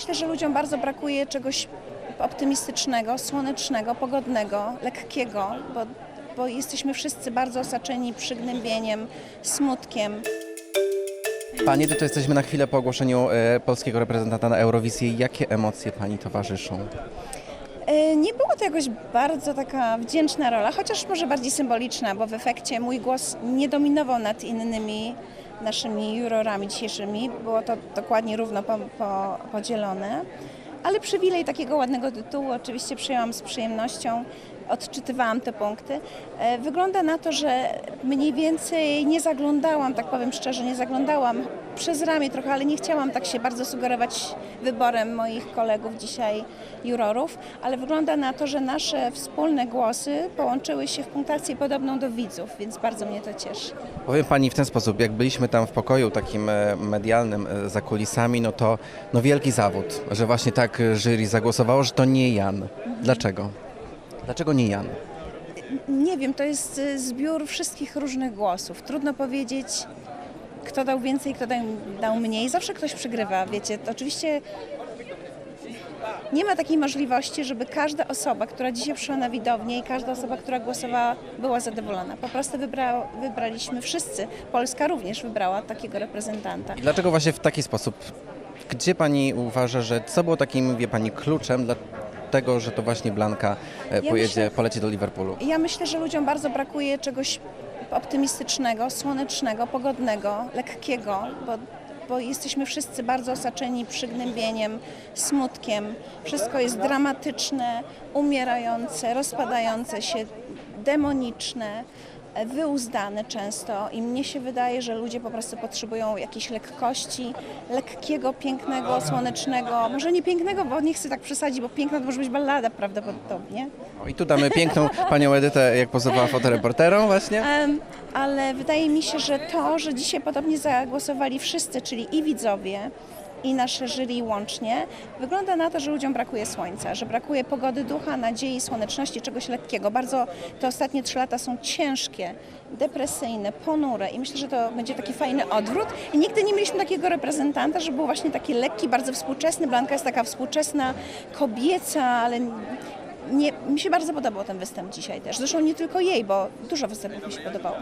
Myślę, że ludziom bardzo brakuje czegoś optymistycznego, słonecznego, pogodnego, lekkiego, bo, bo jesteśmy wszyscy bardzo osaczeni przygnębieniem, smutkiem. Pani, to jesteśmy na chwilę po ogłoszeniu e, polskiego reprezentanta na Eurowizji. Jakie emocje Pani towarzyszą? E, Nie była to jakoś bardzo taka wdzięczna rola, chociaż może bardziej symboliczna, bo w efekcie mój głos nie dominował nad innymi naszymi jurorami dzisiejszymi. Było to dokładnie równo po, po, podzielone. Ale przywilej takiego ładnego tytułu oczywiście przyjęłam z przyjemnością. Odczytywałam te punkty. E, Wygląda na to, że mniej więcej nie zaglądałam, tak powiem szczerze, nie zaglądałam przez ramię trochę, ale nie chciałam tak się bardzo sugerować wyborem moich kolegów dzisiaj jurorów, ale wygląda na to, że nasze wspólne głosy połączyły się w punktację podobną do widzów, więc bardzo mnie to cieszy. Powiem Pani w ten sposób, jak byliśmy tam w pokoju takim e, medialnym e, za kulisami, no to no wielki zawód, że właśnie tak jury zagłosowało, że to nie Jan. Dlaczego? Dlaczego nie Jan? Nie wiem, to jest y, zbiór wszystkich różnych głosów. Trudno powiedzieć, kto dał więcej, kto dał, dał mniej. Zawsze ktoś przegrywa, wiecie. To oczywiście nie ma takiej możliwości, żeby każda osoba, która dzisiaj przyszła na widownię i każda osoba, która głosowała, była zadowolona. Po prostu wybra, wybraliśmy wszyscy, Polska również wybrała takiego reprezentanta. I dlaczego właśnie w taki sposób? Gdzie Pani uważa, że co było takim, wie Pani, kluczem dla tego, że to właśnie Blanka e, Ja pojedzie, myślę- poleci do Liverpoolu? Ja myślę, że ludziom bardzo brakuje czegoś optymistycznego, słonecznego, pogodnego, lekkiego, bo, bo jesteśmy wszyscy bardzo osaczeni przygnębieniem, smutkiem. Wszystko jest dramatyczne, umierające, rozpadające się, demoniczne, wyuzdane często i mnie się wydaje, że ludzie po prostu potrzebują jakiejś lekkości, lekkiego, pięknego, słonecznego, może nie pięknego, bo nie chcę tak przesadzić, bo piękna to może być ballada prawdopodobnie, O, I tu damy piękną Panią Edytę, jak pozowała fotoreporterom właśnie. Em, ale wydaje mi się, że to, że dzisiaj podobnie zagłosowali wszyscy, czyli i widzowie, i nasze jury łącznie, wygląda na to, że ludziom brakuje słońca, że brakuje pogody ducha, nadziei, słoneczności, czegoś lekkiego. Bardzo te ostatnie trzy lata są ciężkie, depresyjne, ponure i myślę, że to będzie taki fajny odwrót. I nigdy nie mieliśmy takiego reprezentanta, że był właśnie taki lekki, bardzo współczesny. Blanka jest taka współczesna, kobieca, ale nie, mi się bardzo podobał ten występ dzisiaj też. Zresztą nie tylko jej, bo dużo występów mi się podobało.